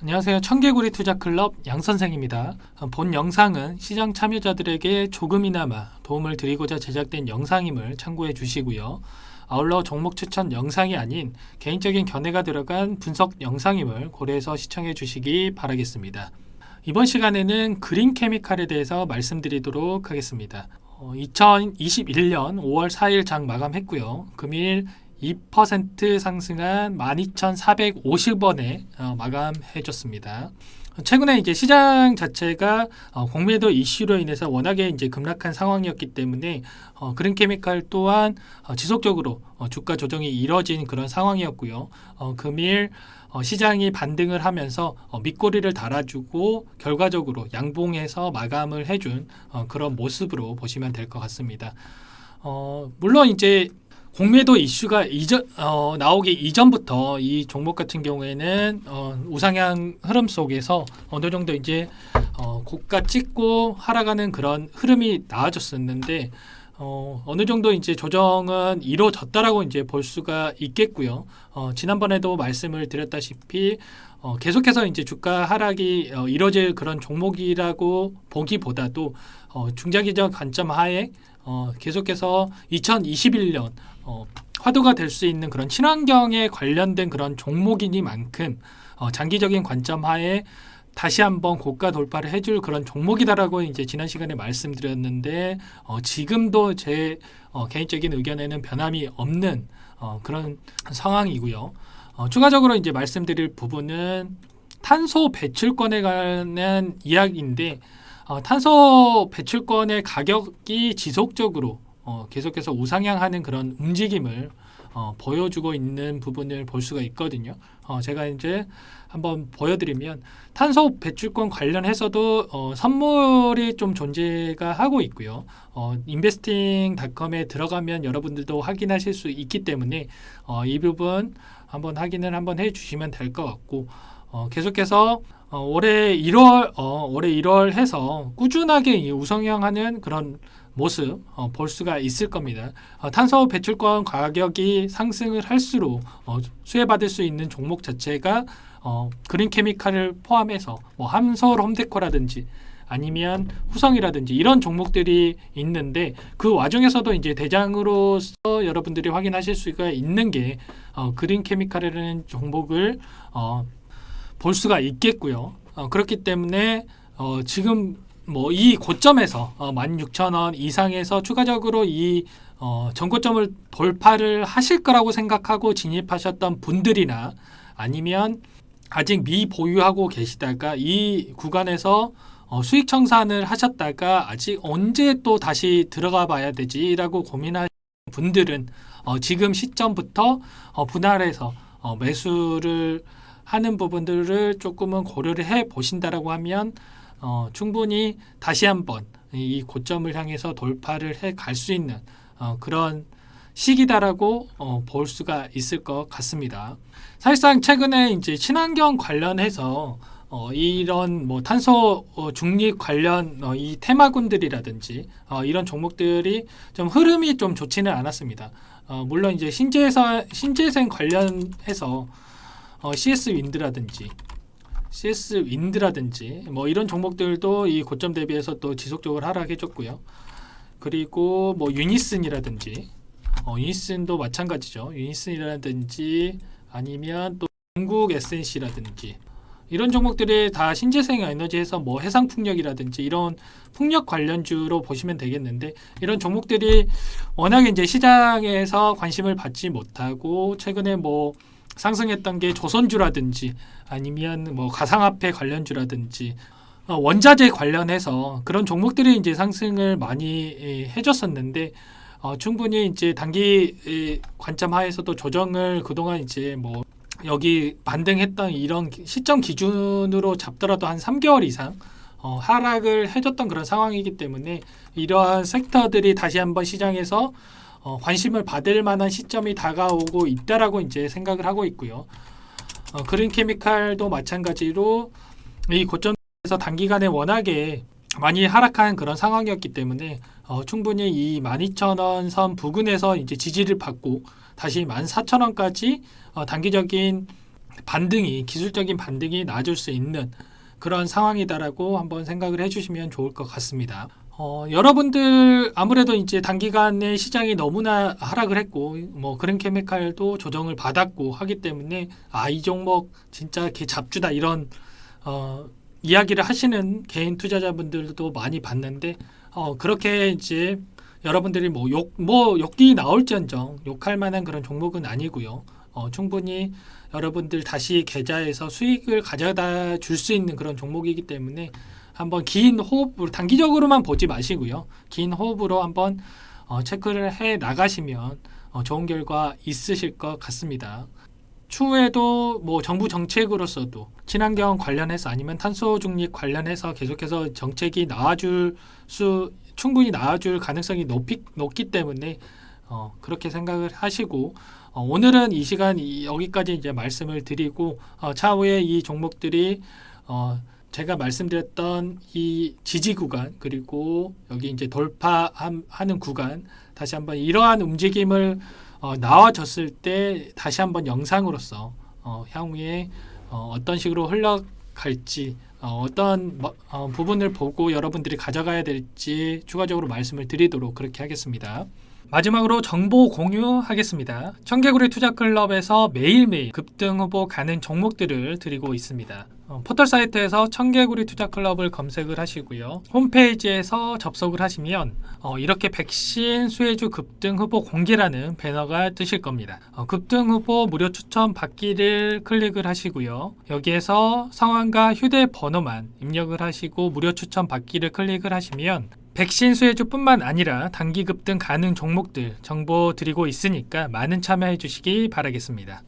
안녕하세요. 청개구리 투자클럽 양선생입니다. 어, 본 영상은 시장 참여자들에게 조금이나마 도움을 드리고자 제작된 영상임을 참고해 주시고요. 아울러 종목 추천 영상이 아닌 개인적인 견해가 들어간 분석 영상임을 고려해서 시청해 주시기 바라겠습니다. 이번 시간에는 그린 케미칼에 대해서 말씀드리도록 하겠습니다. 어, 2021년 5월 4일 장 마감했고요. 금일 2% 상승한 12,450원에 어, 마감해줬습니다. 최근에 이제 시장 자체가 어, 공매도 이슈로 인해서 워낙에 이제 급락한 상황이었기 때문에 어, 그린케미칼 또한 어, 지속적으로 어, 주가 조정이 이뤄진 그런 상황이었고요. 어, 금일 어, 시장이 반등을 하면서 어, 밑꼬리를 달아주고 결과적으로 양봉해서 마감을 해준 어, 그런 모습으로 보시면 될 것 같습니다. 어, 물론 이제 공매도 이슈가 이전 어, 나오기 이전부터 이 종목 같은 경우에는 어, 우상향 흐름 속에서 어느 정도 이제 어, 고가 찍고 하락하는 그런 흐름이 나아졌었는데 어, 어느 정도 이제 조정은 이루어졌다라고 이제 볼 수가 있겠고요. 어, 지난번에도 말씀을 드렸다시피 어, 계속해서 이제 주가 하락이 어, 이뤄질 그런 종목이라고 보기보다도 어, 중장기적 관점 하에 어, 계속해서 2021년 어, 화두가 될 수 있는 그런 친환경에 관련된 그런 종목이니만큼 어, 장기적인 관점 하에 다시 한번 고가 돌파를 해줄 그런 종목이다라고 이제 지난 시간에 말씀드렸는데 어, 지금도 제 어, 개인적인 의견에는 변함이 없는 어, 그런 상황이고요. 어, 추가적으로 이제 말씀드릴 부분은 탄소 배출권에 관한 이야기인데 어, 탄소 배출권의 가격이 지속적으로 어, 계속해서 우상향하는 그런 움직임을 어, 보여주고 있는 부분을 볼 수가 있거든요. 어, 제가 이제 한번 보여드리면 탄소 배출권 관련해서도 어, 선물이 좀 존재가 하고 있고요. 어, 인베스팅닷컴에 들어가면 여러분들도 확인하실 수 있기 때문에 어, 이 부분 한번 확인을 한번 해주시면 될 것 같고 어, 계속해서 어, 올해 1월 어, 올해 1월 해서 꾸준하게 이 우상향하는 그런 모습 어, 볼 수가 있을 겁니다. 어, 탄소 배출권 가격이 상승을 할수록 어, 수혜받을 수 있는 종목 자체가 어, 그린 케미칼을 포함해서 뭐 함솔 홈데코라든지 아니면 후성이라든지 이런 종목들이 있는데 그 와중에서도 이제 대장으로서 여러분들이 확인하실 수가 있는 게 어, 그린 케미칼이라는 종목을 어, 볼 수가 있겠고요. 어, 그렇기 때문에 어, 지금 뭐 이 고점에서 어, 16,000원 이상에서 추가적으로 이 어, 전고점을 돌파를 하실 거라고 생각하고 진입하셨던 분들이나 아니면 아직 미보유하고 계시다가 이 구간에서 어, 수익 청산을 하셨다가 아직 언제 또 다시 들어가 봐야 되지라고 고민하시는 분들은 어, 지금 시점부터 어, 분할해서 어, 매수를 하는 부분들을 조금은 고려를 해 보신다라고 하면 어, 충분히 다시 한번 이 고점을 향해서 돌파를 해 갈 수 있는 어, 그런 시기다라고 어, 볼 수가 있을 것 같습니다. 사실상 최근에 이제 친환경 관련해서 어, 이런 뭐 탄소 어, 중립 관련 어, 이 테마군들이라든지 어, 이런 종목들이 좀 흐름이 좀 좋지는 않았습니다. 어, 물론 이제 신재생 신재생 관련해서 어, CS 윈드라든지 CS 윈드라든지 뭐 이런 종목들도 이 고점 대비해서 또 지속적으로 하락해줬고요. 그리고 뭐 유니슨이라든지 어, 유니슨도 마찬가지죠. 유니슨이라든지 아니면 또 중국 SNC라든지 이런 종목들이 다 신재생 에너지에서 뭐 해상 풍력이라든지 이런 풍력 관련주로 보시면 되겠는데 이런 종목들이 워낙에 이제 시장에서 관심을 받지 못하고 최근에 뭐 상승했던 게 조선주라든지 아니면 뭐 가상화폐 관련주라든지 어, 원자재 관련해서 그런 종목들이 이제 상승을 많이 예, 해줬었는데 어, 충분히 이제 단기 예, 관점 하에서도 조정을 그동안 이제 뭐 여기 반등했던 이런 기- 시점 기준으로 잡더라도 한 3개월 이상 어, 하락을 해줬던 그런 상황이기 때문에 이러한 섹터들이 다시 한번 시장에서 어, 관심을 받을 만한 시점이 다가오고 있다라고 이제 생각을 하고 있고요. 어, 그린 케미칼도 마찬가지로 이 고점에서 단기간에 워낙에 많이 하락한 그런 상황이었기 때문에 어, 충분히 이 12,000원 선 부근에서 이제 지지를 받고 다시 14,000원까지 어, 단기적인 반등이 기술적인 반등이 나아질 수 있는 그런 상황이다라고 한번 생각을 해주시면 좋을 것 같습니다. 어, 여러분들 아무래도 이제 단기간에 시장이 너무나 하락을 했고 뭐 그런 케미칼도 조정을 받았고 하기 때문에 아 이 종목 진짜 개 잡주다 이런 어, 이야기를 하시는 개인 투자자분들도 많이 봤는데 어, 그렇게 이제 여러분들이 뭐 욕 뭐 욕이 나올지언정 욕할 만한 그런 종목은 아니고요. 어, 충분히 여러분들 다시 계좌에서 수익을 가져다 줄 수 있는 그런 종목이기 때문에 한번 긴 호흡으로 단기적으로만 보지 마시고요. 긴 호흡으로 한번 어, 체크를 해 나가시면 어, 좋은 결과 있으실 것 같습니다. 추후에도 뭐 정부 정책으로서도 친환경 관련해서 아니면 탄소 중립 관련해서 계속해서 정책이 나와줄 수 충분히 나와줄 가능성이 높이, 높기 때문에 어, 그렇게 생각을 하시고 어, 오늘은 이 시간 이- 여기까지 이제 말씀을 드리고 어, 차후에 이 종목들이 어, 제가 말씀드렸던 이 지지 구간 그리고 여기 이제 돌파하는 구간 다시 한번 이러한 움직임을 어, 나와졌을 때 다시 한번 영상으로서 어, 향후에 어, 어떤 식으로 흘러갈지 어, 어떤 뭐- 어, 부분을 보고 여러분들이 가져가야 될지 추가적으로 말씀을 드리도록 그렇게 하겠습니다. 마지막으로 정보 공유하겠습니다. 청개구리 투자클럽에서 매일매일 급등 후보 가는 종목들을 드리고 있습니다. 어, 포털 사이트에서 청개구리 투자클럽을 검색을 하시고요. 홈페이지에서 접속을 하시면 어, 이렇게 백신 수혜주 급등 후보 공개라는 배너가 뜨실 겁니다. 어, 급등 후보 무료 추천 받기를 클릭을 하시고요. 여기에서 성함과 휴대번호만 입력을 하시고 무료 추천 받기를 클릭을 하시면 백신 수혜주뿐만 아니라 단기 급 등 가능 종목들 정보 드리고 있으니까 많은 참여해 주시기 바라겠습니다.